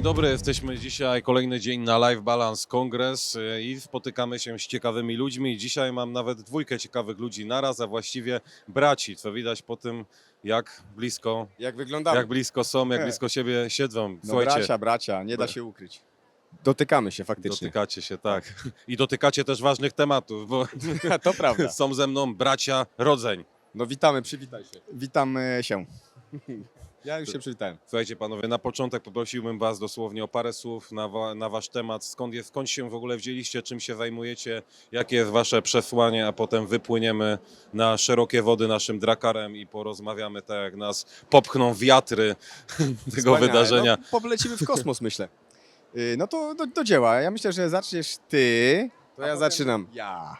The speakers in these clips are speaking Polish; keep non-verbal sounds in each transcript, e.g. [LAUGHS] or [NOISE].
Dzień dobry, jesteśmy dzisiaj kolejny dzień na Live Balance Kongres y, i spotykamy się z ciekawymi ludźmi. Dzisiaj mam nawet dwójkę ciekawych ludzi naraz, a właściwie braci, co widać po tym, jak blisko, Jak wyglądamy? jak blisko są, jak He. blisko siebie siedzą. no bracia, bracia, nie da się ukryć. Dotykamy się faktycznie. dotykacie się, tak. I dotykacie też ważnych tematów, bo [LAUGHS] to prawda. [LAUGHS] są ze mną bracia rodzeń. No witamy, przywitaj się. Witam e, się. Ja już się przywitałem. Słuchajcie panowie, na początek poprosiłbym was dosłownie o parę słów na, wa- na wasz temat. Skąd, jest, skąd się w ogóle wzięliście, czym się zajmujecie, jakie jest wasze przesłanie, a potem wypłyniemy na szerokie wody naszym drakarem i porozmawiamy tak jak nas popchną wiatry [LAUGHS] tego Wspaniale. wydarzenia. No, polecimy w kosmos, myślę. Y, No to do, do dzieła. Ja myślę, że zaczniesz ty, to ja zaczynam. Ja.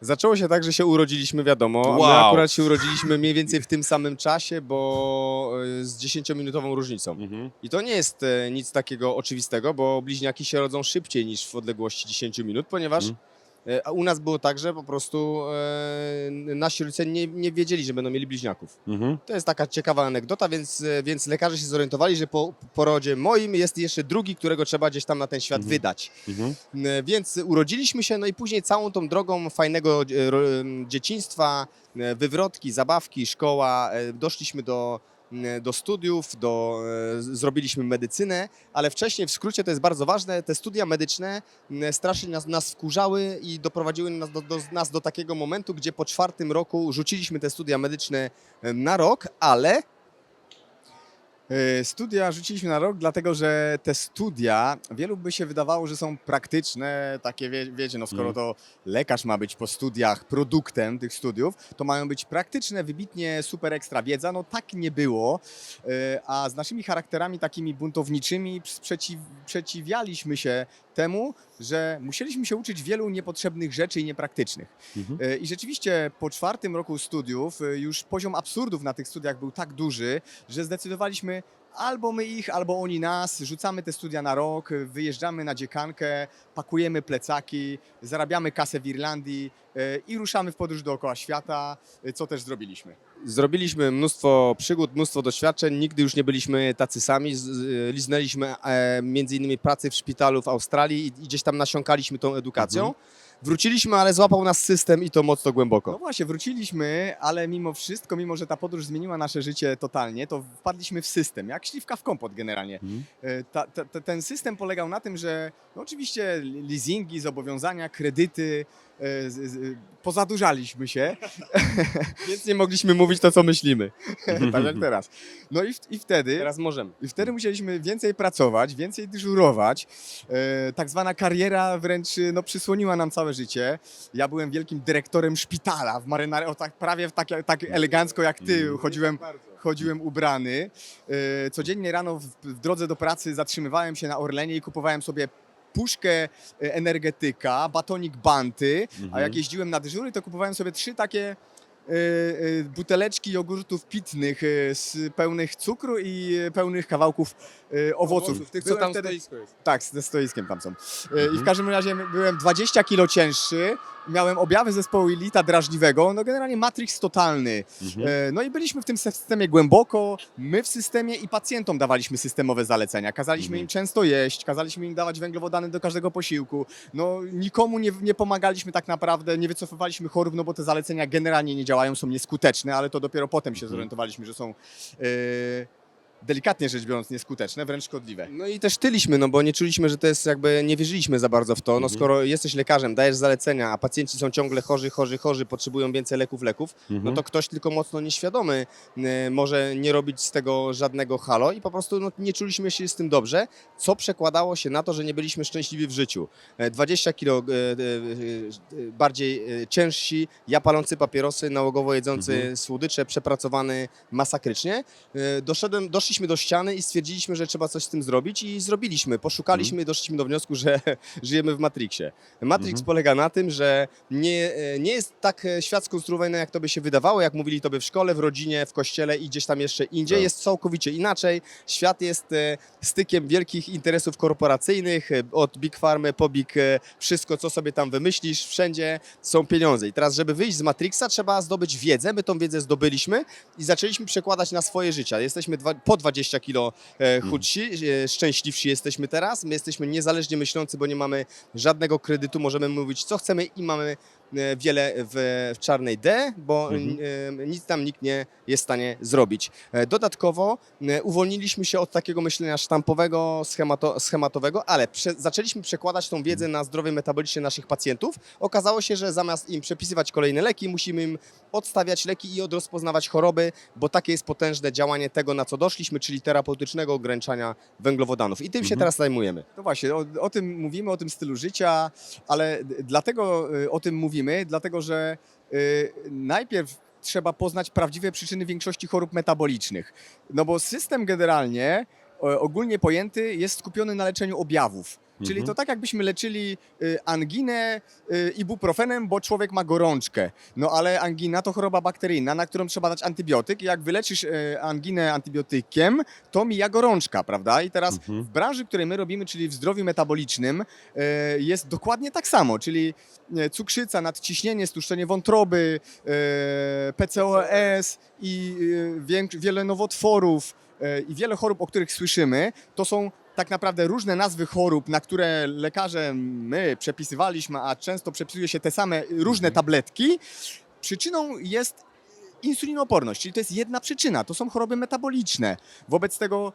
Zaczęło się tak, że się urodziliśmy, wiadomo. a My akurat się urodziliśmy mniej więcej w tym samym czasie, bo y, z 10-minutową różnicą. Mhm. I to nie jest e, nic takiego oczywistego, bo bliźniaki się rodzą szybciej niż w odległości 10 minut, ponieważ Mhm. E, a u nas było tak, że po prostu e, nasi rodzice nie, nie wiedzieli, że będą mieli bliźniaków. Mhm. To jest taka ciekawa anegdota, więc, e, więc lekarze się zorientowali, że po porodzie moim jest jeszcze drugi, którego trzeba gdzieś tam na ten świat Mhm. wydać. Mhm. E, Więc urodziliśmy się, no i później całą tą drogą fajnego e, dzieciństwa, e, wywrotki, zabawki, szkoła, e, doszliśmy do, do studiów, do, e, zrobiliśmy medycynę, ale wcześniej, w skrócie to jest bardzo ważne, te studia medyczne strasznie nas, nas wkurzały i doprowadziły nas do, do, nas do takiego momentu, gdzie po czwartym roku rzuciliśmy te studia medyczne em, na rok, ale E, Studia rzuciliśmy na rok, dlatego że te studia, wielu by się wydawało, że są praktyczne, takie wie, wiecie, no skoro Mhm. to lekarz ma być po studiach produktem tych studiów, to mają być praktyczne, wybitnie super ekstra wiedza, no tak nie było, E, a z naszymi charakterami takimi buntowniczymi sprzeciw, przeciwialiśmy się temu, że musieliśmy się uczyć wielu niepotrzebnych rzeczy i niepraktycznych. Mhm. E, I rzeczywiście po czwartym roku studiów już poziom absurdów na tych studiach był tak duży, że zdecydowaliśmy albo my ich, albo oni nas, rzucamy te studia na rok, wyjeżdżamy na dziekankę, pakujemy plecaki, zarabiamy kasę w Irlandii e, i ruszamy w podróż dookoła świata, e, co też zrobiliśmy. Zrobiliśmy mnóstwo przygód, mnóstwo doświadczeń, nigdy już nie byliśmy tacy sami, liznęliśmy e, między innymi pracy w szpitalu w Australii i, i gdzieś tam nasiąkaliśmy tą edukacją. Mhm. Wróciliśmy, ale złapał nas system i to mocno głęboko. No właśnie, wróciliśmy, ale mimo wszystko, mimo że ta podróż zmieniła nasze życie totalnie, to wpadliśmy w system, jak śliwka w kompot generalnie. Mhm. E, Ta, ta, ta, ten system polegał na tym, że no oczywiście leasingi, zobowiązania, kredyty, pozadłużaliśmy się, [LAUGHS] więc nie mogliśmy mówić to, co myślimy. tak jak teraz. No i, w, i wtedy... Teraz możemy. I wtedy musieliśmy więcej pracować, więcej dyżurować. E, tak zwana kariera wręcz no, przysłoniła nam całe życie. Ja byłem wielkim dyrektorem szpitala w marynarce, o tak prawie tak, tak elegancko jak ty Mhm. chodziłem, chodziłem ubrany. E, codziennie rano w, w drodze do pracy zatrzymywałem się na Orlenie i kupowałem sobie puszkę e, energetyka, batonik banty, a Mhm. jak jeździłem na dyżury, to kupowałem sobie trzy takie e, e, buteleczki jogurtów pitnych z pełnych cukru i pełnych kawałków e, owoców. Tych, co tam wtedy- stoisko jest. Tak, ze stoiskiem tam są. E, I Mhm. w każdym razie byłem 20 kilo cięższy, miałem objawy zespołu Ilita drażliwego, no generalnie Matrix totalny. Mhm. E, No i byliśmy w tym systemie głęboko, my w systemie i pacjentom dawaliśmy systemowe zalecenia. Kazaliśmy Mhm. im często jeść, kazaliśmy im dawać węglowodany do każdego posiłku. No nikomu nie, nie pomagaliśmy tak naprawdę, nie wycofywaliśmy chorób, no bo te zalecenia generalnie nie działają, są nieskuteczne, ale to dopiero potem się Mhm. zorientowaliśmy, że są e, delikatnie rzecz biorąc nieskuteczne, wręcz szkodliwe. No i też tyliśmy, no bo nie czuliśmy, że to jest jakby, nie wierzyliśmy za bardzo w to. No Mhm. skoro jesteś lekarzem, dajesz zalecenia, a pacjenci są ciągle chorzy, chorzy, chorzy, potrzebują więcej leków, leków, no Mhm. to ktoś tylko mocno nieświadomy y, może nie robić z tego żadnego halo i po prostu no, nie czuliśmy się z tym dobrze, co przekładało się na to, że nie byliśmy szczęśliwi w życiu. E, 20 kilo e, e, e, bardziej e, ciężsi, ja palący papierosy, nałogowo jedzący Mhm. słodycze, przepracowany masakrycznie. E, Doszedłem, doszliśmy do ściany i stwierdziliśmy, że trzeba coś z tym zrobić i zrobiliśmy. Poszukaliśmy i doszliśmy do wniosku, że [LAUGHS] żyjemy w Matrixie. Matrix Mhm. polega na tym, że nie, e, nie jest tak e, świat skonstruowany, jak to by się wydawało, jak mówili to by w szkole, w rodzinie, w kościele i gdzieś tam jeszcze indziej. Tak. Jest całkowicie inaczej. Świat jest e, stykiem wielkich interesów korporacyjnych, e, od Big Farmy po Big e, wszystko, co sobie tam wymyślisz, wszędzie są pieniądze. I teraz, żeby wyjść z Matrixa, trzeba zdobyć wiedzę. My tą wiedzę zdobyliśmy i zaczęliśmy przekładać na swoje życia. Jesteśmy dwa, po 20 kilo e, chudsi, e, szczęśliwsi jesteśmy teraz. My jesteśmy niezależnie myślący, bo nie mamy żadnego kredytu, możemy mówić co chcemy i mamy wiele w, czarnej D, bo Mhm. e, nic tam nikt nie jest w stanie zrobić. E, Dodatkowo e, uwolniliśmy się od takiego myślenia sztampowego, schemato, schematowego, ale prze, zaczęliśmy przekładać tą wiedzę na zdrowie metaboliczne naszych pacjentów. Okazało się, że zamiast im przepisywać kolejne leki, musimy im odstawiać leki i odrozpoznawać choroby, bo takie jest potężne działanie tego, na co doszliśmy, czyli terapeutycznego ograniczania węglowodanów. I tym się Mhm. teraz zajmujemy. No właśnie, o, o tym mówimy, o tym stylu życia, ale dlatego y, o tym mówimy, dlatego że y, najpierw trzeba poznać prawdziwe przyczyny większości chorób metabolicznych. No bo system generalnie, ogólnie pojęty, jest skupiony na leczeniu objawów. Czyli Mhm. to tak jakbyśmy leczyli y, anginę y, ibuprofenem, bo człowiek ma gorączkę. No ale angina to choroba bakteryjna, na którą trzeba dać antybiotyk i jak wyleczysz y, anginę antybiotykiem, to mija gorączka, prawda? I teraz Mhm. w branży, której my robimy, czyli w zdrowiu metabolicznym, jest dokładnie tak samo, czyli cukrzyca, nadciśnienie, stłuszczenie wątroby, PCOS i wiele nowotworów i wiele chorób, o których słyszymy, to są tak naprawdę różne nazwy chorób, na które lekarze my przepisywaliśmy, a często przepisuje się te same różne tabletki. Przyczyną jest insulinoporność, czyli to jest jedna przyczyna, to są choroby metaboliczne. Wobec tego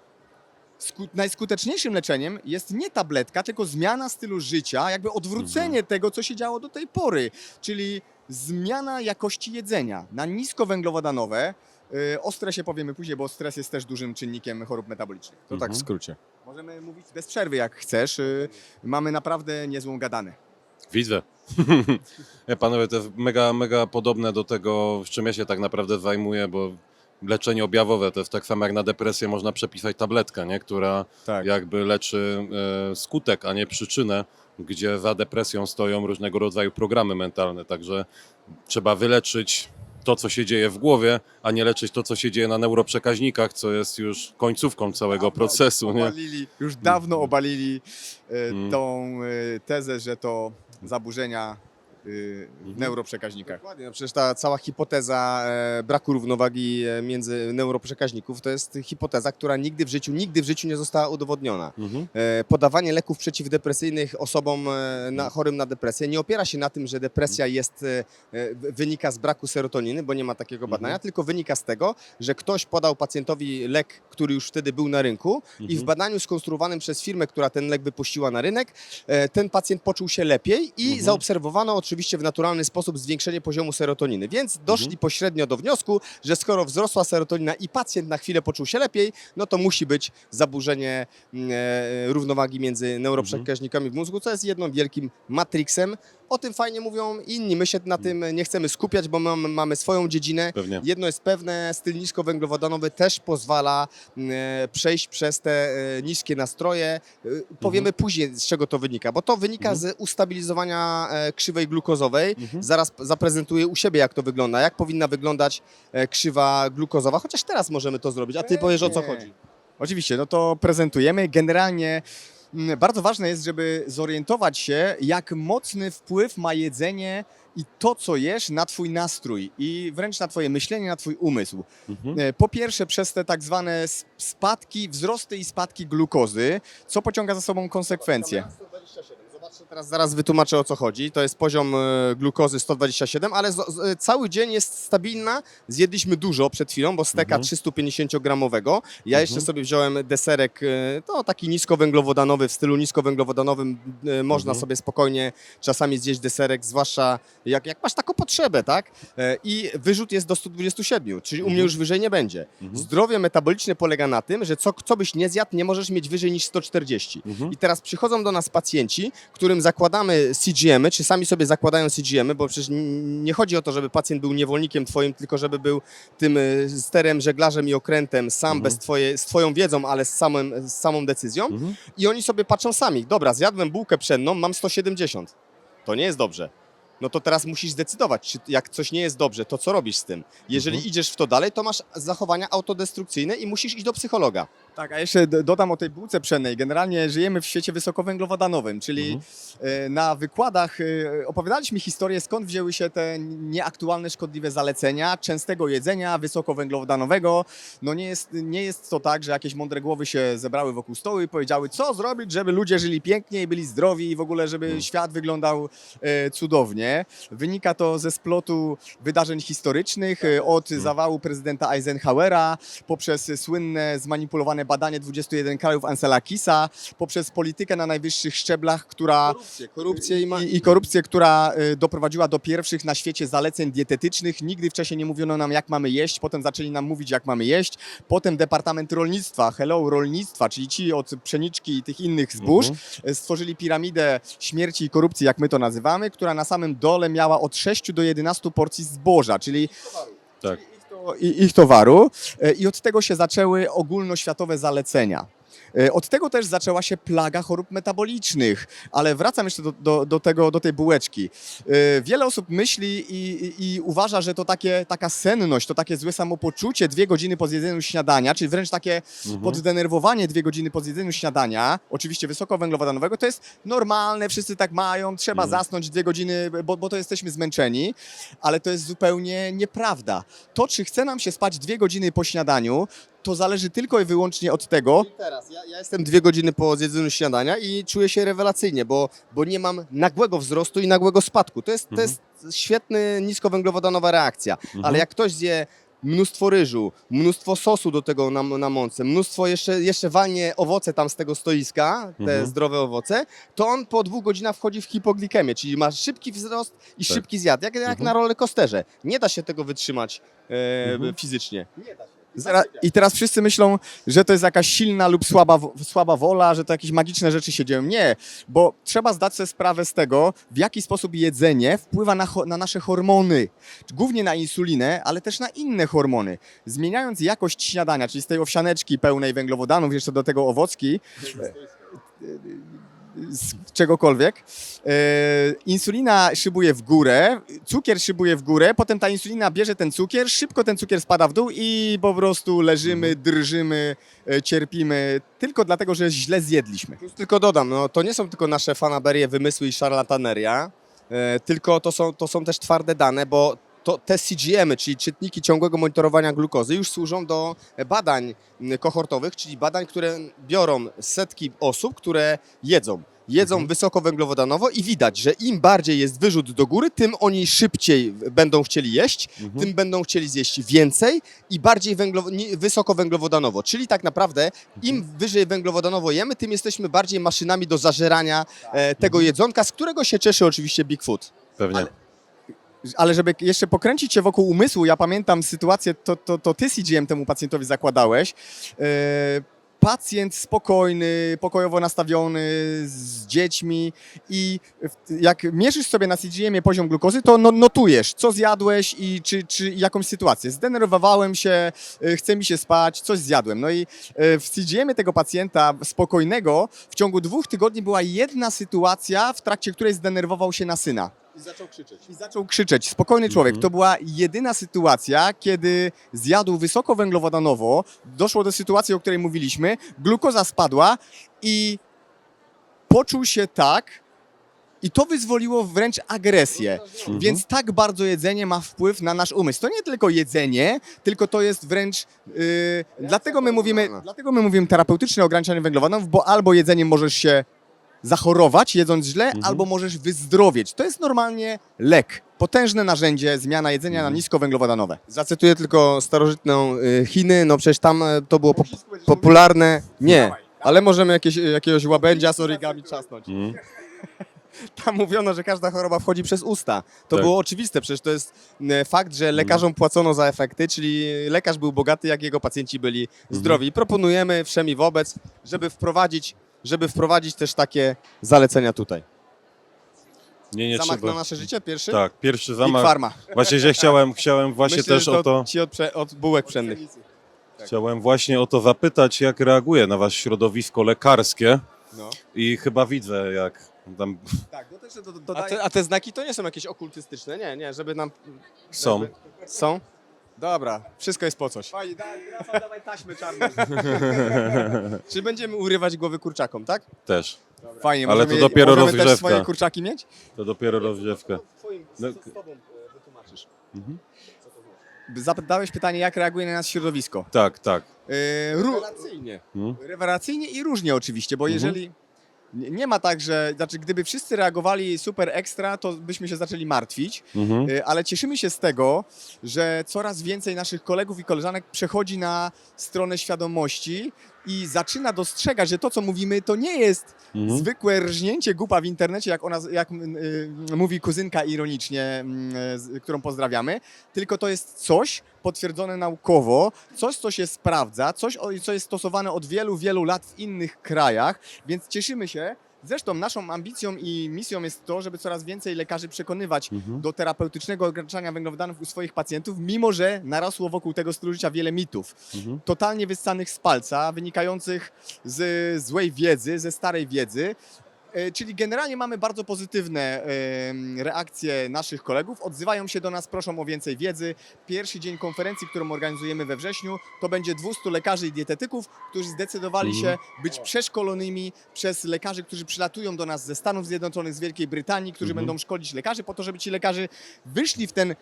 sku- najskuteczniejszym leczeniem jest nie tabletka, tylko zmiana stylu życia, jakby odwrócenie tego, co się działo do tej pory, czyli zmiana jakości jedzenia na niskowęglowodanowe. Yy, O stresie powiemy później, bo stres jest też dużym czynnikiem chorób metabolicznych. To tak Mhm. w skrócie. Możemy mówić bez przerwy, jak chcesz. Yy, Mamy naprawdę niezłą gadanę. Widzę. [LAUGHS] Panowie, to jest mega, mega podobne do tego, z czym ja się tak naprawdę zajmuję, bo leczenie objawowe to jest tak samo jak na depresję można przepisać tabletkę, nie? która Tak. jakby leczy e, skutek, a nie przyczynę, gdzie za depresją stoją różnego rodzaju programy mentalne. Także trzeba wyleczyć to, co się dzieje w głowie, a nie leczyć to, co się dzieje na neuroprzekaźnikach, co jest już końcówką całego procesu. Nie? Obalili, już dawno obalili yy, Mm. tą yy, tezę, że to zaburzenia w Mhm. neuroprzekaźnikach. Dokładnie, no przecież ta cała hipoteza e, braku równowagi e, między neuroprzekaźników to jest hipoteza, która nigdy w życiu, nigdy w życiu nie została udowodniona. Mhm. E, Podawanie leków przeciwdepresyjnych osobom na, chorym na depresję nie opiera się na tym, że depresja jest, wynika z braku serotoniny, bo nie ma takiego badania, Mhm. tylko wynika z tego, że ktoś podał pacjentowi lek, który już wtedy był na rynku i w Mhm. badaniu skonstruowanym przez firmę, która ten lek wypuściła na rynek, ten pacjent poczuł się lepiej i Mhm. zaobserwowano oczywiście w naturalny sposób zwiększenie poziomu serotoniny. Więc doszli Mhm. pośrednio do wniosku, że skoro wzrosła serotonina i pacjent na chwilę poczuł się lepiej, no to musi być zaburzenie mm, e, równowagi między neuroprzekaźnikami w mózgu, co jest jednym wielkim matrixem. O tym fajnie mówią inni. My się na tym nie chcemy skupiać, bo mamy, mamy swoją dziedzinę. Pewnie. Jedno jest pewne, styl niskowęglowodanowy też pozwala mm, e, przejść przez te e, niskie nastroje. E, Powiemy później, z czego to wynika, bo to wynika Mhm. z ustabilizowania e, krzywej glukozowej. Mhm. Zaraz zaprezentuję u siebie, jak to wygląda, jak powinna wyglądać e, krzywa glukozowa, chociaż teraz możemy to zrobić, a ty powiesz o co Pewnie. chodzi. Oczywiście, no to prezentujemy. Generalnie mm, bardzo ważne jest, żeby zorientować się, jak mocny wpływ ma jedzenie i to, co jesz, na Twój nastrój i wręcz na Twoje myślenie, na Twój umysł. Mhm. E, Po pierwsze, przez te tak zwane s- spadki, wzrosty i spadki glukozy, co pociąga za sobą konsekwencje. Teraz zaraz wytłumaczę o co chodzi. To jest poziom e, glukozy 127, ale z, z, cały dzień jest stabilna. Zjedliśmy dużo przed chwilą, bo steka Mhm. 350-gramowego. Ja jeszcze Mhm. sobie wziąłem deserek, e, to taki niskowęglowodanowy, w stylu niskowęglowodanowym. e, Można Mhm. sobie spokojnie czasami zjeść deserek, zwłaszcza jak, jak masz taką potrzebę, tak? I wyrzut jest do 127, czyli u mnie Mhm. już wyżej nie będzie. Mhm. Zdrowie metaboliczne polega na tym, że co, co byś nie zjadł, nie możesz mieć wyżej niż 140. Mhm. I teraz przychodzą do nas pacjenci, którym zakładamy CGM-y, czy sami sobie zakładają CGM-y, bo przecież nie chodzi o to, żeby pacjent był niewolnikiem twoim, tylko żeby był tym y, sterem, żeglarzem i okrętem sam, Mhm. bez twoje, z twoją wiedzą, ale z, samym, z samą decyzją. Mhm. I oni sobie patrzą sami, dobra, zjadłem bułkę pszenną, mam 170. To nie jest dobrze. No to teraz musisz zdecydować, czy jak coś nie jest dobrze, to co robisz z tym. Jeżeli Mhm. idziesz w to dalej, to masz zachowania autodestrukcyjne i musisz iść do psychologa. Tak, a jeszcze dodam o tej bułce pszennej. Generalnie żyjemy w świecie wysokowęglowodanowym, czyli e, na wykładach e, opowiadaliśmy historię, skąd wzięły się te nieaktualne szkodliwe zalecenia częstego jedzenia wysokowęglowodanowego. No nie jest, nie jest to tak, że jakieś mądre głowy się zebrały wokół stołu i powiedziały, co zrobić, żeby ludzie żyli pięknie i byli zdrowi i w ogóle, żeby Mhm. świat wyglądał e, Wynika to ze splotu wydarzeń historycznych, e, od zawału prezydenta Eisenhowera, poprzez słynne zmanipulowane badanie 21 krajów Ansela Kisa, poprzez politykę na najwyższych szczeblach, która Korupcję, korupcję i, ma... i, i korupcję, która y, doprowadziła do pierwszych na świecie zaleceń dietetycznych. Nigdy wcześniej nie mówiono nam, jak mamy jeść, potem zaczęli nam mówić, jak mamy jeść. Potem Departament Rolnictwa, Hello Rolnictwa, czyli ci od pszeniczki i tych innych zbóż, Mhm. y, stworzyli piramidę śmierci i korupcji, jak my to nazywamy, która na samym dole miała od 6 do 11 porcji zboża, czyli Tak. ich, to, ich towaru. E, I od tego się zaczęły ogólnoświatowe zalecenia. E, Od tego też zaczęła się plaga chorób metabolicznych, ale wracam jeszcze do, do, do, tego, do tej bułeczki. E, Wiele osób myśli i, i, i uważa, że to takie, taka senność, to takie złe samopoczucie dwie godziny po zjedzeniu śniadania, czyli wręcz takie Mhm. poddenerwowanie dwie godziny po zjedzeniu śniadania, oczywiście wysokowęglowodanowego, to jest normalne, wszyscy tak mają, trzeba Mhm. zasnąć dwie godziny, bo, bo to jesteśmy zmęczeni, ale to jest zupełnie nieprawda. To, czy chce nam się spać dwie godziny po śniadaniu, to zależy tylko i wyłącznie od tego, Teraz, ja, ja jestem dwie godziny po zjedzeniu śniadania i czuję się rewelacyjnie, bo, bo nie mam nagłego wzrostu i nagłego spadku. To jest, to Mhm. jest świetny, niskowęglowodanowa reakcja. Mhm. Ale jak ktoś zje mnóstwo ryżu, mnóstwo sosu do tego na, na mące, mnóstwo jeszcze, jeszcze walnie owoce tam z tego stoiska, te Mhm. zdrowe owoce, to on po dwóch godzinach wchodzi w hipoglikemię, czyli ma szybki wzrost i Tak. szybki zjad, jak, jak Mhm. na rollercoasterze. Nie da się tego wytrzymać e, Mhm. fizycznie. Nie da się. I teraz wszyscy myślą, że to jest jakaś silna lub słaba, słaba wola, że to jakieś magiczne rzeczy się dzieją. Nie, bo trzeba zdać sobie sprawę z tego, w jaki sposób jedzenie wpływa na, na nasze hormony. Głównie na insulinę, ale też na inne hormony. Zmieniając jakość śniadania, czyli z tej owsianeczki pełnej węglowodanów, jeszcze do tego owocki, z czegokolwiek. E, insulina szybuje w górę, cukier szybuje w górę, potem ta insulina bierze ten cukier, szybko ten cukier spada w dół i po prostu leżymy, drżymy, e, cierpimy, tylko dlatego, że źle zjedliśmy. Plus tylko dodam, no, to nie są tylko nasze fanaberie, wymysły i szarlataneria, e, tylko to są, to są też twarde dane, bo to, te CGM-y, czyli czytniki ciągłego monitorowania glukozy, już służą do badań kohortowych, czyli badań, które biorą setki osób, które jedzą. Jedzą Mhm. wysokowęglowodanowo i widać, że im bardziej jest wyrzut do góry, tym oni szybciej będą chcieli jeść, Mhm. tym będą chcieli zjeść więcej i bardziej wysokowęglowodanowo. Czyli tak naprawdę im wyżej węglowodanowo jemy, tym jesteśmy bardziej maszynami do zażerania e, tego Mhm. jedzonka, z którego się cieszy oczywiście Bigfoot. Pewnie. Ale- Ale żeby jeszcze pokręcić się wokół umysłu, ja pamiętam sytuację, to, to, to ty CGM temu pacjentowi zakładałeś. E, pacjent spokojny, pokojowo nastawiony, z dziećmi i jak mierzysz sobie na CGM-ie poziom glukozy, to no, notujesz, co zjadłeś i czy, czy jakąś sytuację. Zdenerwowałem się, e, chce mi się spać, coś zjadłem. No i e, w CGM-ie tego pacjenta spokojnego w ciągu dwóch tygodni była jedna sytuacja, w trakcie której zdenerwował się na syna. I zaczął krzyczeć. I zaczął krzyczeć. Spokojny człowiek. Mhm. To była jedyna sytuacja, kiedy zjadł wysokowęglowodanowo, doszło do sytuacji, o której mówiliśmy, glukoza spadła i poczuł się tak, i to wyzwoliło wręcz agresję. Mhm. Więc tak bardzo jedzenie ma wpływ na nasz umysł. To nie tylko jedzenie, tylko to jest wręcz. Yy, dlatego, my mówimy, dlatego my mówimy terapeutyczne ograniczanie węglowodanów, bo albo jedzeniem możesz się zachorować, jedząc źle, Mhm. albo możesz wyzdrowieć. To jest normalnie lek. Potężne narzędzie zmiana jedzenia Mhm. na niskowęglowodanowe. Zacytuję tylko starożytną y, Chiny, no przecież tam e, to było pop- popularne. Nie, ale możemy jakieś, jakiegoś łabędzia z origami trzasnąć. Mhm. [LAUGHS] Tam mówiono, że każda choroba wchodzi przez usta. To Tak. było oczywiste, przecież to jest fakt, że lekarzom płacono za efekty, czyli lekarz był bogaty, jak jego pacjenci byli zdrowi. I proponujemy wszemi wobec, żeby wprowadzić, żeby wprowadzić też takie zalecenia tutaj. Nie, nie Zamach trzeba. na nasze życie pierwszy? Tak, pierwszy Big zamach. Pharma. Właśnie, że chciałem, chciałem właśnie Myślę, też że o to, Ci od, prze- od bułek pszennych. chciałem właśnie o to zapytać, jak reaguje na was środowisko lekarskie No. i chyba widzę, jak Tam Tak, no też do, A dodaję... te, a te znaki to nie są jakieś okultystyczne, nie, nie, żeby nam... są. Żeby... Są? Dobra, wszystko jest po coś. Fajnie, dawaj, Rafał, dawaj taśmy czarne. [LAUGHS] Czy będziemy urywać głowy kurczakom, tak? Też. Fajnie, Ale możemy, to dopiero możemy też rozgrzewka. swoje kurczaki mieć? To dopiero rozgrzewka. Twoim, No, z, z tobą e, wytłumaczysz. Mhm. Co to znaczy. Zadałeś pytanie, jak reaguje na nas środowisko. Tak, tak. Yy, Rewelacyjnie. Mhm. rewelacyjnie i różnie oczywiście, bo Mhm. jeżeli nie ma tak, że znaczy gdyby wszyscy reagowali super ekstra, to byśmy się zaczęli martwić, Mhm. Y, ale cieszymy się z tego, że coraz więcej naszych kolegów i koleżanek przechodzi na stronę świadomości i zaczyna dostrzegać, że to, co mówimy, to nie jest Mhm. zwykłe rżnięcie gupa w internecie, jak, ona, jak y, mówi kuzynka ironicznie, y, którą pozdrawiamy, tylko to jest coś potwierdzone naukowo, coś, co się sprawdza, coś, co jest stosowane od wielu, wielu lat w innych krajach, więc cieszymy się. Zresztą naszą ambicją i misją jest to, żeby coraz więcej lekarzy przekonywać Mhm. do terapeutycznego ograniczania węglowodanów u swoich pacjentów, mimo że narosło wokół tego stylu życia wiele mitów, Mhm. totalnie wyssanych z palca, wynikających z złej wiedzy, ze starej wiedzy. E, Czyli generalnie mamy bardzo pozytywne reakcje naszych kolegów. Odzywają się do nas, proszą o więcej wiedzy. Pierwszy dzień konferencji, którą organizujemy we wrześniu, to będzie 200 lekarzy i dietetyków, którzy zdecydowali Mhm. się być przeszkolonymi przez lekarzy, którzy przylatują do nas ze Stanów Zjednoczonych, z Wielkiej Brytanii, którzy Mhm. będą szkolić lekarzy po to, żeby ci lekarze wyszli w ten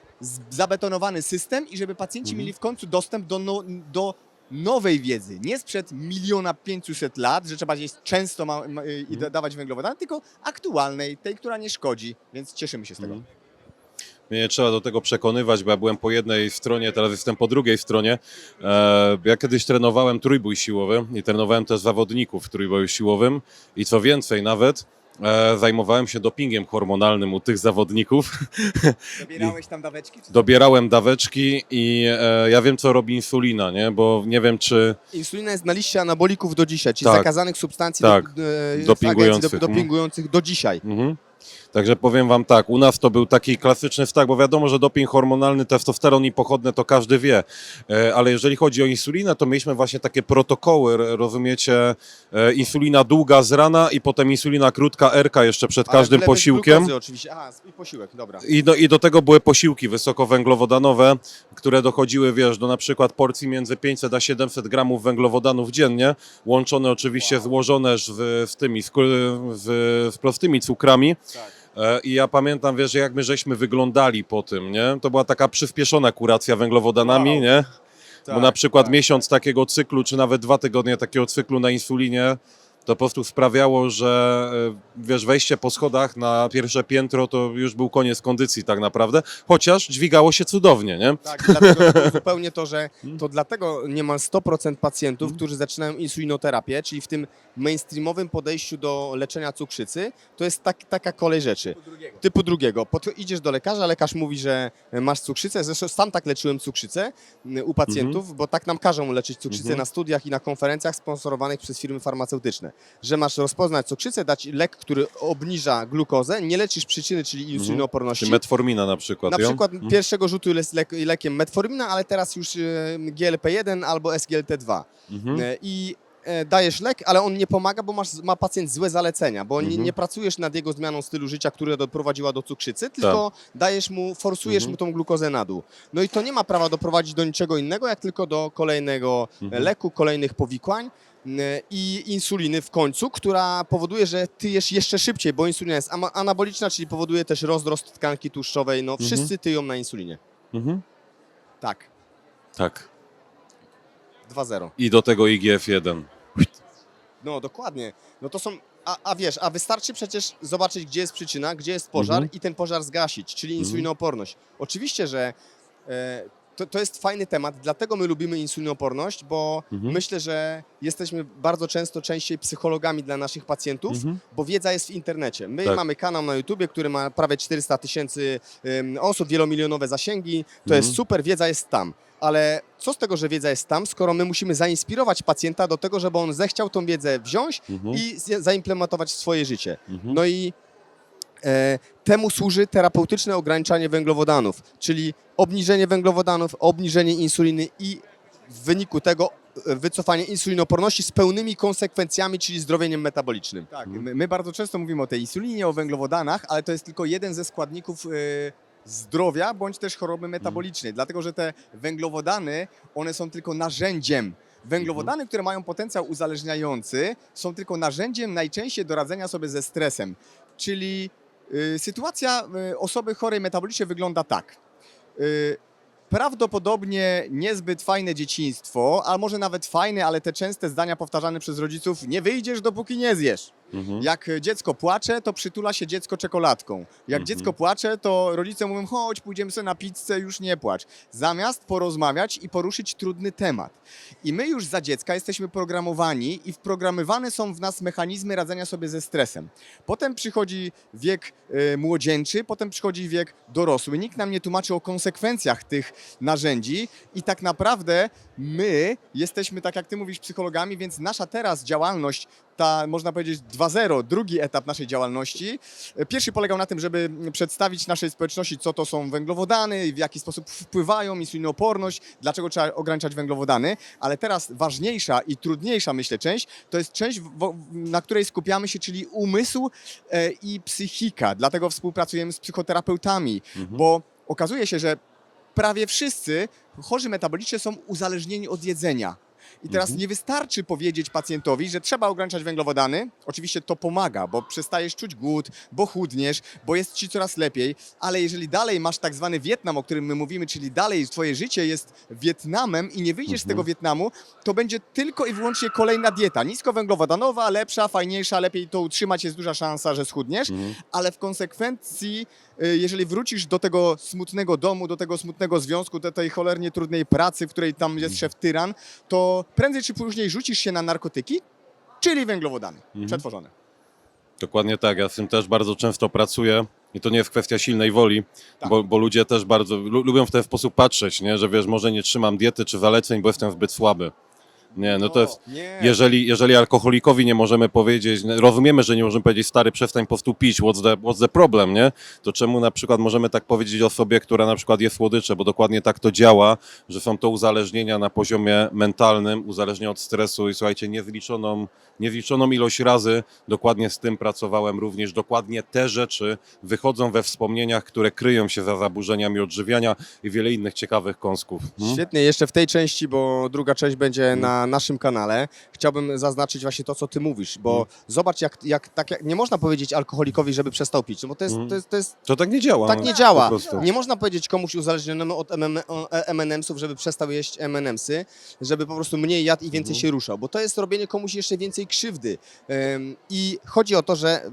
zabetonowany system i żeby pacjenci Mhm. mieli w końcu dostęp do, no, do nowej wiedzy, nie sprzed miliona pięciuset lat, że trzeba jeść często ma, ma, i Mhm. da- dawać węglowodany, tylko aktualnej, tej, która nie szkodzi, więc cieszymy się z tego. Mhm. Mnie nie trzeba do tego przekonywać, bo ja byłem po jednej stronie, teraz jestem po drugiej stronie. E, Ja kiedyś trenowałem trójbój siłowy i trenowałem też zawodników w trójboju siłowym i co więcej nawet e, zajmowałem się dopingiem hormonalnym u tych zawodników. [LAUGHS] Dobierałeś tam daweczki? Czy... Dobierałem daweczki i e, ja wiem co robi insulina, nie? bo nie wiem czy... Insulina jest na liście anabolików do dzisiaj, czyli Tak. zakazanych substancji Tak. do, e, w Dopingujących, do, dopingujących do dzisiaj. Mhm. Także powiem wam tak, u nas to był taki klasyczny wstak, bo wiadomo, że doping hormonalny, testosteron i pochodne to każdy wie, E, ale jeżeli chodzi o insulinę, to mieliśmy właśnie takie protokoły, rozumiecie, e, insulina długa z rana i potem insulina krótka RK jeszcze przed Ale każdym posiłkiem. Glukozy oczywiście. Aha, i posiłek, dobra. I do, I do tego były posiłki wysokowęglowodanowe, które dochodziły, wiesz, do na przykład porcji między 500 a 700 gramów węglowodanów dziennie, łączone oczywiście, złożone w, w tymi, z, z, z prostymi cukrami. Tak. E, I ja pamiętam, wiesz, jak my żeśmy wyglądali po tym, nie? To była taka przyspieszona kuracja węglowodanami, Wow. nie? Bo Tak, na przykład tak. miesiąc takiego cyklu, czy nawet dwa tygodnie takiego cyklu na insulinie, to po prostu sprawiało, że e, wiesz, wejście po schodach na pierwsze piętro to już był koniec kondycji tak naprawdę, chociaż dźwigało się cudownie, nie? Tak, dlatego to [LAUGHS] zupełnie to, że Hmm? to dlatego niemal 100% pacjentów, Mhm. którzy zaczynają insulinoterapię, czyli w tym mainstreamowym podejściu do leczenia cukrzycy, to jest tak, taka kolej rzeczy. Typu drugiego. Pod, idziesz do lekarza, lekarz mówi, że masz cukrzycę. Zresztą sam tak leczyłem cukrzycę y, u pacjentów, bo tak nam każą leczyć cukrzycę Mhm. na studiach i na konferencjach sponsorowanych przez firmy farmaceutyczne. Że masz rozpoznać cukrzycę, dać lek, który obniża glukozę, nie leczysz przyczyny, czyli insulinooporności. Czy metformina na przykład, Na jo? przykład Mhm. pierwszego rzutu jest lek, lekiem metformina, ale teraz już y, GLP-1 albo SGLT2. Mhm. Y, I e, dajesz lek, ale on nie pomaga, bo masz, ma pacjent złe zalecenia, bo nie, Mhm. nie pracujesz nad jego zmianą stylu życia, która doprowadziła do cukrzycy, tylko dajesz mu, forsujesz Mhm. mu tą glukozę na dół. No i to nie ma prawa doprowadzić do niczego innego, jak tylko do kolejnego Mhm. leku, kolejnych powikłań i insuliny w końcu, która powoduje, że ty jesz jeszcze szybciej, bo insulina jest anaboliczna, czyli powoduje też rozrost tkanki tłuszczowej. No Mhm. wszyscy tyją na insulinie. Mhm. Tak, Tak. 2-0. I do tego IGF-1. No dokładnie. No to są. A, a wiesz, a wystarczy przecież zobaczyć, gdzie jest przyczyna, gdzie jest pożar Mhm. i ten pożar zgasić, czyli Mhm. insulinooporność. Oczywiście, że e, to, to jest fajny temat, dlatego my lubimy insulinooporność, bo Mhm. myślę, że jesteśmy bardzo często częściej psychologami dla naszych pacjentów, Mhm. bo wiedza jest w internecie. My Tak. mamy kanał na YouTubie, który ma prawie 400 tysięcy osób, wielomilionowe zasięgi. To Mhm. jest super, wiedza jest tam. Ale co z tego, że wiedza jest tam, skoro my musimy zainspirować pacjenta do tego, żeby on zechciał tą wiedzę wziąć Mhm. i zaimplementować w swoje życie. Mhm. No i temu służy terapeutyczne ograniczanie węglowodanów, czyli obniżenie węglowodanów, obniżenie insuliny i w wyniku tego e, wycofanie insulinoporności z pełnymi konsekwencjami, czyli zdrowieniem metabolicznym. Tak, my, my bardzo często mówimy o tej insulinie, o węglowodanach, ale to jest tylko jeden ze składników y, zdrowia bądź też choroby metabolicznej, dlatego że te węglowodany, one są tylko narzędziem. Węglowodany, które mają potencjał uzależniający, są tylko narzędziem najczęściej do radzenia sobie ze stresem. Czyli sytuacja y, osoby chorej metabolicznie wygląda tak. Y, Prawdopodobnie niezbyt fajne dzieciństwo, a może nawet fajne, ale te częste zdania powtarzane przez rodziców: nie wyjdziesz, dopóki nie zjesz. Mhm. Jak dziecko płacze, to przytula się dziecko czekoladką. Jak Mhm. dziecko płacze, to rodzice mówią: chodź, pójdziemy sobie na pizzę, już nie płacz. Zamiast porozmawiać i poruszyć trudny temat. I my już za dziecka jesteśmy programowani i wprogramowane są w nas mechanizmy radzenia sobie ze stresem. Potem przychodzi wiek e, młodzieńczy, potem przychodzi wiek dorosły. Nikt nam nie tłumaczy o konsekwencjach tych narzędzi i tak naprawdę my jesteśmy, tak jak ty mówisz, psychologami, więc nasza teraz działalność, ta można powiedzieć 2.0, drugi etap naszej działalności. Pierwszy polegał na tym, żeby przedstawić naszej społeczności, co to są węglowodany, w jaki sposób wpływają, insulinooporność, dlaczego trzeba ograniczać węglowodany, ale teraz ważniejsza i trudniejsza, myślę, część, to jest część, na której skupiamy się, czyli umysł e, i psychika. Dlatego współpracujemy z psychoterapeutami, Mhm. bo okazuje się, że prawie wszyscy chorzy metabolicznie są uzależnieni od jedzenia. I teraz Mhm. nie wystarczy powiedzieć pacjentowi, że trzeba ograniczać węglowodany. Oczywiście to pomaga, bo przestajesz czuć głód, bo chudniesz, bo jest ci coraz lepiej, ale jeżeli dalej masz tak zwany Wietnam, o którym my mówimy, czyli dalej twoje życie jest Wietnamem i nie wyjdziesz z Mhm. tego Wietnamu, to będzie tylko i wyłącznie kolejna dieta. Niskowęglowodanowa, lepsza, fajniejsza, lepiej to utrzymać, jest duża szansa, że schudniesz Mhm. ale w konsekwencji, y, jeżeli wrócisz do tego smutnego domu, do tego smutnego związku, do tej cholernie trudnej pracy, w której tam jest szef tyran, to prędzej czy później rzucisz się na narkotyki, czyli węglowodany Mhm. przetworzone. Dokładnie tak, ja z tym też bardzo często pracuję i to nie jest kwestia silnej woli, Tak. bo, bo ludzie też bardzo lu- lubią w ten sposób patrzeć, nie? że wiesz, może nie trzymam diety czy zaleceń, bo jestem zbyt słaby. Nie, no to jest, nie. jeżeli, jeżeli alkoholikowi nie możemy powiedzieć, no, rozumiemy, że nie możemy powiedzieć, stary, przestań po prostu pić, what's the, what's the problem, nie? To czemu na przykład możemy tak powiedzieć osobie, która na przykład je słodycze, bo dokładnie tak to działa, że są to uzależnienia na poziomie mentalnym, uzależnienia od stresu i słuchajcie, niezliczoną, niezliczoną ilość razy dokładnie z tym pracowałem również, dokładnie te rzeczy wychodzą we wspomnieniach, które kryją się za zaburzeniami odżywiania i wiele innych ciekawych kąsków. Hmm? Świetnie, jeszcze w tej części, bo druga część będzie Mhm. Na naszym kanale. Chciałbym zaznaczyć właśnie to, co ty mówisz, bo Mhm. zobacz, jak, jak, tak jak nie można powiedzieć alkoholikowi, żeby przestał pić, no bo to jest, to jest, to jest To tak nie działa. Tak no, nie działa. Prostu. Nie można powiedzieć komuś uzależnionemu od MM o- e, M&M'sów, żeby przestał jeść M&M'sy, żeby po prostu mniej jadł i więcej Mhm. się ruszał, bo to jest robienie komuś jeszcze więcej krzywdy. Ym, I chodzi o to, że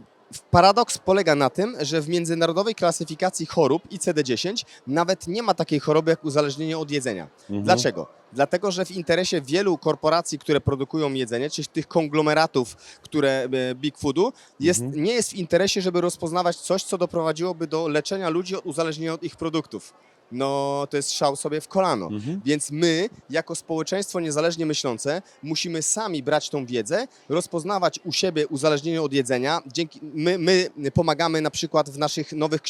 paradoks polega na tym, że w międzynarodowej klasyfikacji chorób ICD-10 nawet nie ma takiej choroby jak uzależnienie od jedzenia. Mhm. Dlaczego? Dlatego, że w interesie wielu korporacji, które produkują jedzenie, czy tych konglomeratów, które e, Big Foodu, jest, Mhm. nie jest w interesie, żeby rozpoznawać coś, co doprowadziłoby do leczenia ludzi od uzależnienia od ich produktów. No, to jest szał sobie w kolano. Mhm. Więc my, jako społeczeństwo niezależnie myślące, musimy sami brać tą wiedzę, rozpoznawać u siebie uzależnienie od jedzenia. Dzięki, my, my pomagamy na przykład w naszych nowych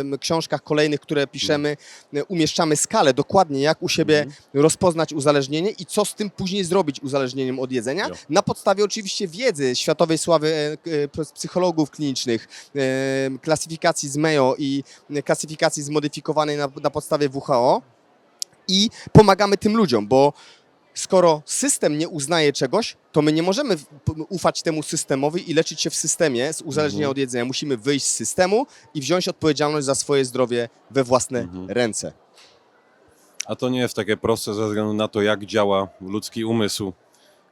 em, książkach kolejnych, które piszemy, e, umieszczamy skalę dokładnie, jak u siebie Mhm. rozpoznać uzależnienie i co z tym później zrobić uzależnieniem od jedzenia. Jo. Na podstawie oczywiście wiedzy światowej sławy e, e, psychologów klinicznych, klasyfikacji z Mayo i klasyfikacji zmodyfikowanej na, na podstawie WHO i pomagamy tym ludziom, bo skoro system nie uznaje czegoś, to my nie możemy ufać temu systemowi i leczyć się w systemie z uzależnienia Mhm. od jedzenia. Musimy wyjść z systemu i wziąć odpowiedzialność za swoje zdrowie we własne Mhm. ręce. A to nie jest takie proste ze względu na to, jak działa ludzki umysł.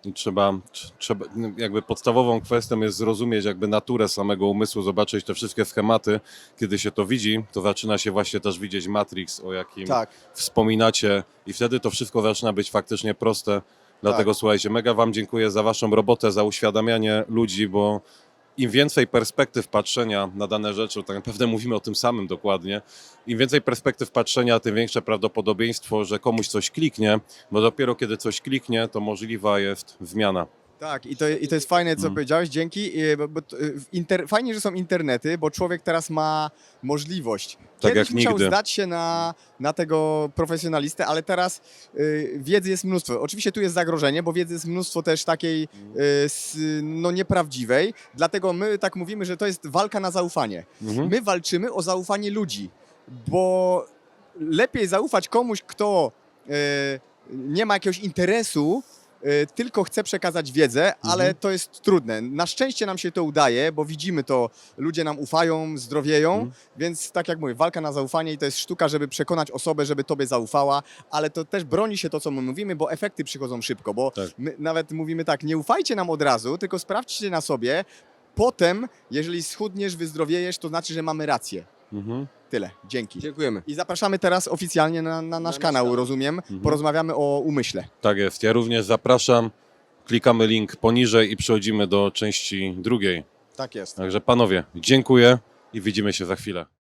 I trzeba, tr- trzeba, no, jakby podstawową kwestią jest zrozumieć jakby naturę samego umysłu, zobaczyć te wszystkie schematy. Kiedy się to widzi, to zaczyna się właśnie też widzieć Matrix, o jakim Tak. wspominacie i wtedy to wszystko zaczyna być faktycznie proste. Dlatego Tak. słuchajcie, mega Wam dziękuję za Waszą robotę, za uświadamianie ludzi, bo im więcej perspektyw patrzenia na dane rzeczy, tak naprawdę mówimy o tym samym dokładnie, im więcej perspektyw patrzenia, tym większe prawdopodobieństwo, że komuś coś kliknie, bo dopiero kiedy coś kliknie, to możliwa jest zmiana. Tak, i to, i to jest fajne, co Mm. powiedziałeś, dzięki. i- Bo, bo, y, w inter, fajnie, że są internety, bo człowiek teraz ma możliwość. Tak Kiedyś jak musiał nigdy. zdać się na, na tego profesjonalistę, ale teraz y, wiedzy jest mnóstwo. Oczywiście tu jest zagrożenie, bo wiedzy jest mnóstwo też takiej y, s, no, nieprawdziwej, dlatego my tak mówimy, że to jest walka na zaufanie. Mhm. My walczymy o zaufanie ludzi, bo lepiej zaufać komuś, kto e, nie ma jakiegoś interesu, tylko chce przekazać wiedzę, ale Mhm. to jest trudne. Na szczęście nam się to udaje, bo widzimy to, ludzie nam ufają, zdrowieją, Mhm. więc tak jak mówię, walka na zaufanie i to jest sztuka, żeby przekonać osobę, żeby tobie zaufała, ale to też broni się to, co my mówimy, bo efekty przychodzą szybko, bo Tak. my nawet mówimy tak, nie ufajcie nam od razu, tylko sprawdźcie na sobie, potem, jeżeli schudniesz, wyzdrowiejesz, to znaczy, że mamy rację. Mhm. Tyle, dzięki. Dziękujemy. I zapraszamy teraz oficjalnie na, na nasz nasz kanał, kanał. rozumiem. Mhm. Porozmawiamy o umyśle. Tak jest. Ja również zapraszam. Klikamy link poniżej i przechodzimy do części drugiej. Tak jest. Także panowie, dziękuję i widzimy się za chwilę.